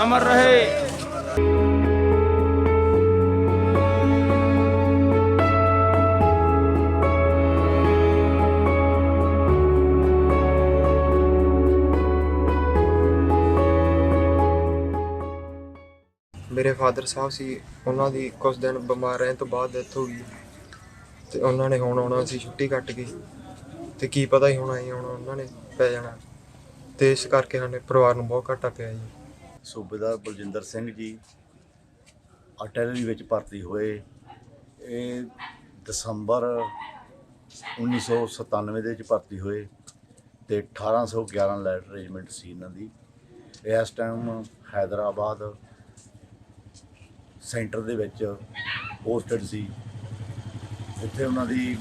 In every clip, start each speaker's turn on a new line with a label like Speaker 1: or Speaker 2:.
Speaker 1: ਅਮਰ ਰਹੇ।
Speaker 2: ਮੇਰੇ ਫਾਦਰ ਸਾਹਿਬ ਸੀ, ਉਹਨਾਂ ਦੀ ਕੁਝ ਦਿਨ ਬਿਮਾਰ ਰਹਿਣ ਤੋਂ ਬਾਅਦ ਡੈਥ ਹੋ ਗਈ। ਤੇ ਉਹਨਾਂ ਨੇ ਹੁਣ ਆਉਣਾ ਸੀ ਛੁੱਟੀ ਕੱਟ ਕੇ ਤੇ ਕੀ ਪਤਾ ਹੀ ਹੋਣਾ ਸੀ ਹੁਣ ਉਹਨਾਂ ਨੇ ਪੈ ਜਾਣਾ। ਤੇ ਇਸ ਕਰਕੇ ਸਾਡੇ ਪਰਿਵਾਰ ਨੂੰ ਬਹੁਤ ਘਾਟਾ ਪਿਆ ਜੀ।
Speaker 3: ਸੂਬੇਦਾਰ ਬਲਜਿੰਦਰ ਸਿੰਘ ਜੀ ਆਰਟਿਲਰੀ ਵਿੱਚ ਭਰਤੀ ਹੋਏ। ਇਹ ਦਸੰਬਰ 1997 ਦੇ ਵਿੱਚ ਭਰਤੀ ਹੋਏ ਤੇ 1811 ਲੈਟ ਰੇਜਮੈਂਟ ਸੀ ਇਹਨਾਂ ਦੀ। ਇਸ ਟਾਈਮ ਹੈਦਰਾਬਾਦ ਸੈਂਟਰ ਦੇ ਵਿੱਚ ਪੋਸਟਡ ਸੀ। ਇੱਥੇ ਉਹਨਾਂ ਦੀ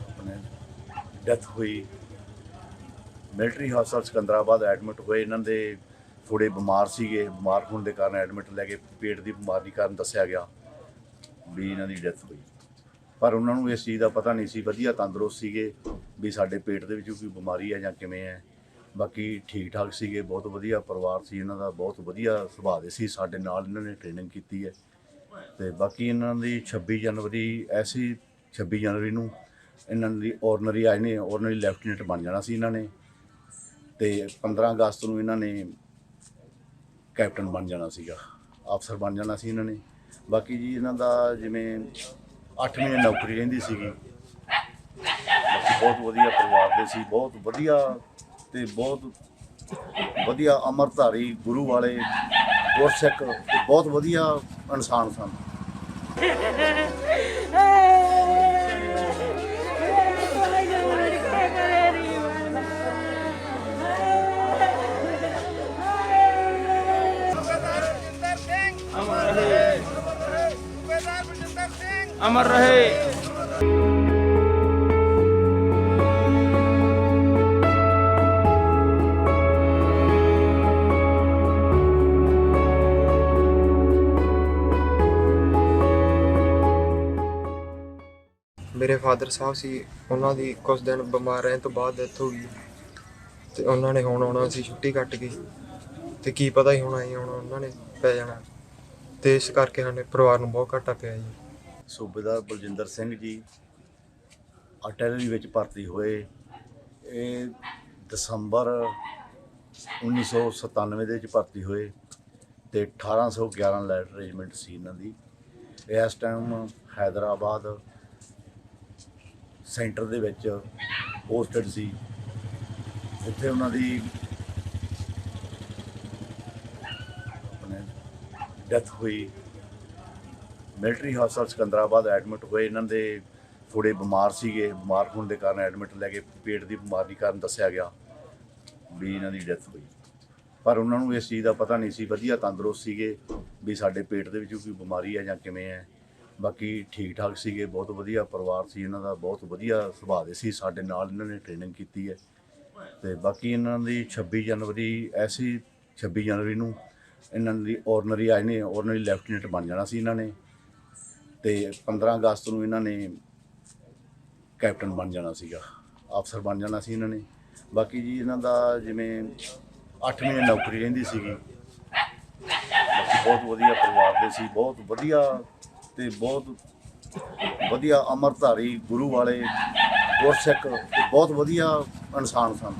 Speaker 3: ਆਪਣੇ ਡੈਥ ਹੋਈ। ਮਿਲਟਰੀ ਹਸਪਤਾਲ ਸਿਕੰਦਰਾਬਾਦ ਐਡਮਿਟ ਹੋਏ, ਇਹਨਾਂ ਦੇ ਥੋੜੇ ਬਿਮਾਰ ਸੀਗੇ, ਬਿਮਾਰ ਹੋਣ ਦੇ ਕਾਰਨ ਐਡਮਿਟ ਲੈ ਕੇ ਪੇਟ ਦੀ ਬਿਮਾਰੀ ਕਾਰਨ ਦੱਸਿਆ ਗਿਆ ਵੀ ਇਹਨਾਂ ਦੀ ਡੈਥ ਹੋਈ। ਪਰ ਉਹਨਾਂ ਨੂੰ ਇਸ ਚੀਜ਼ ਦਾ ਪਤਾ ਨਹੀਂ ਸੀ, ਵਧੀਆ ਤੰਦਰੁਸਤ ਸੀਗੇ ਵੀ ਸਾਡੇ ਪੇਟ ਦੇ ਵਿੱਚ ਕੋਈ ਬਿਮਾਰੀ ਹੈ ਜਾਂ ਕਿਵੇਂ ਹੈ। ਬਾਕੀ ਠੀਕ ਠਾਕ ਸੀਗੇ, ਬਹੁਤ ਵਧੀਆ ਪਰਿਵਾਰ ਸੀ ਇਹਨਾਂ ਦਾ, ਬਹੁਤ ਵਧੀਆ ਸੁਭਾਅ ਦੇ ਸੀ, ਸਾਡੇ ਨਾਲ ਇਹਨਾਂ ਨੇ ਟ੍ਰੇਨਿੰਗ ਕੀਤੀ ਹੈ। ਤੇ ਬਾਕੀ ਇਹਨਾਂ ਦੀ 26 ਜਨਵਰੀ, ਐਸੀ 26 ਜਨਵਰੀ ਨੂੰ ਇਹਨਾਂ ਦੀ ਆਰਡਨਰੀ ਆਏ ਨੇ ਆਰਡਨਰੀ ਲੈਫਟੀਨੈਂਟ ਬਣ ਜਾਣਾ ਸੀ ਇਹਨਾਂ ਨੇ। ਤੇ 15 ਅਗਸਤ ਨੂੰ ਇਹਨਾਂ ਨੇ ਕੈਪਟਨ ਬਣ ਜਾਣਾ ਸੀਗਾ, ਅਫਸਰ ਬਣ ਜਾਣਾ ਸੀ ਇਹਨਾਂ ਨੇ। ਬਾਕੀ ਜੀ ਇਹਨਾਂ ਦਾ ਜਿਵੇਂ 8 ਮਹੀਨੇ ਨੌਕਰੀ ਰਹਿੰਦੀ ਸੀਗੀ। ਬਾਕੀ ਬਹੁਤ ਵਧੀਆ ਪਰਿਵਾਰ ਦੇ ਸੀ, ਬਹੁਤ ਵਧੀਆ ਤੇ ਬਹੁਤ ਵਧੀਆ ਅਮਰਧਾਰੀ ਗੁਰੂ ਵਾਲੇ ਗੁਰਸਿੱਖ ਬਹੁਤ ਵਧੀਆ ਇਨਸਾਨ ਸਨ।
Speaker 1: ਅਮਰ ਰਹੇ।
Speaker 2: ਮੇਰੇ ਫਾਦਰ ਸਾਹਿਬ ਸੀ, ਉਹਨਾਂ ਦੀ ਕੁਝ ਦਿਨ ਬਿਮਾਰ ਰਹਿਣ ਤੋਂ ਬਾਅਦ ਡੈਥ ਹੋ ਗਈ। ਤੇ ਉਹਨਾਂ ਨੇ ਹੁਣ ਆਉਣਾ ਸੀ ਛੁੱਟੀ ਕੱਟ ਕੇ। ਤੇ ਕੀ ਪਤਾ ਹੀ ਹੁਣ ਆਈ ਹੁਣ, ਉਹਨਾਂ ਨੇ ਪੈ ਜਾਣਾ। ਤੇ ਇਸ ਕਰਕੇ ਸਾਡੇ ਪਰਿਵਾਰ ਨੂੰ ਬਹੁਤ ਘਾਟਾ ਪਿਆ ਜੀ।
Speaker 3: ਸੂਬੇਦਾਰ ਬਲਜਿੰਦਰ ਸਿੰਘ ਜੀ ਆਰਟਿਲਰੀ ਵਿੱਚ ਭਰਤੀ ਹੋਏ। ਇਹ ਦਸੰਬਰ 1997 ਦੇ ਵਿੱਚ ਭਰਤੀ ਹੋਏ ਤੇ 1811 ਲੈਟ ਰੈਜੀਮੈਂਟ ਸੀ ਇਹਨਾਂ ਦੀ। ਇਸ ਟਾਈਮ ਹੈਦਰਾਬਾਦ ਸੈਂਟਰ ਦੇ ਵਿੱਚ ਪੋਸਟਡ ਸੀ। ਉੱਥੇ ਉਹਨਾਂ ਦੀ ਆਪਣੇ ਡੈਥ ਹੋਈ। ਮਿਲਟਰੀ ਹਸਪਤਾਲ ਸਿਕੰਦਰਾਬਾਦ ਐਡਮਿਟ ਹੋਏ। ਇਹਨਾਂ ਦੇ ਥੋੜੇ ਬਿਮਾਰ ਸੀਗੇ। ਬਿਮਾਰ ਹੋਣ ਦੇ ਕਾਰਨ ਐਡਮਿਟ ਲੈ ਕੇ ਪੇਟ ਦੀ ਬਿਮਾਰੀ ਕਾਰਨ ਦੱਸਿਆ ਗਿਆ ਵੀ ਇਹਨਾਂ ਦੀ ਡੈਥ ਹੋਈ। ਪਰ ਉਹਨਾਂ ਨੂੰ ਇਸ ਚੀਜ਼ ਦਾ ਪਤਾ ਨਹੀਂ ਸੀ। ਵਧੀਆ ਤੰਦਰੁਸਤ ਸੀਗੇ ਵੀ ਸਾਡੇ ਪੇਟ ਦੇ ਵਿੱਚ ਕੋਈ ਬਿਮਾਰੀ ਹੈ ਜਾਂ ਕਿਵੇਂ ਹੈ ਬਾਕੀ ਠੀਕ ਠਾਕ ਸੀਗੇ। ਬਹੁਤ ਵਧੀਆ ਪਰਿਵਾਰ ਸੀ ਇਹਨਾਂ ਦਾ। ਬਹੁਤ ਵਧੀਆ ਸੁਭਾਅ ਦੇ ਸੀ। ਸਾਡੇ ਨਾਲ ਇਹਨਾਂ ਨੇ ਟ੍ਰੇਨਿੰਗ ਕੀਤੀ ਹੈ। ਤੇ ਬਾਕੀ ਇਹਨਾਂ ਦੀ 26 ਜਨਵਰੀ, ਐਸੀ 26 ਜਨਵਰੀ ਨੂੰ ਇਹਨਾਂ ਦੀ ਆਰਡਨਰੀ ਆਏ ਨੇ। ਆਰਡਨਰੀ ਲੈਫਟੀਨੈਂਟ ਬਣ ਜਾਣਾ ਸੀ ਇਹਨਾਂ ਨੇ। ਤੇ 15 ਅਗਸਤ ਨੂੰ ਇਹਨਾਂ ਨੇ ਕੈਪਟਨ ਬਣ ਜਾਣਾ ਸੀਗਾ, ਅਫਸਰ ਬਣ ਜਾਣਾ ਸੀ ਇਹਨਾਂ ਨੇ। ਬਾਕੀ ਜੀ ਇਹਨਾਂ ਦਾ ਜਿਵੇਂ 8 ਮਹੀਨੇ ਨੌਕਰੀ ਰਹਿੰਦੀ ਸੀਗੀ। ਬਾਕੀ ਬਹੁਤ ਵਧੀਆ ਪਰਿਵਾਰ ਦੇ ਸੀ, ਬਹੁਤ ਵਧੀਆ ਤੇ ਬਹੁਤ ਵਧੀਆ ਅਮਰਧਾਰੀ ਗੁਰੂ ਵਾਲੇ ਗੁਰਸਿੱਖ ਤੇ ਬਹੁਤ ਵਧੀਆ ਇਨਸਾਨ ਸਨ।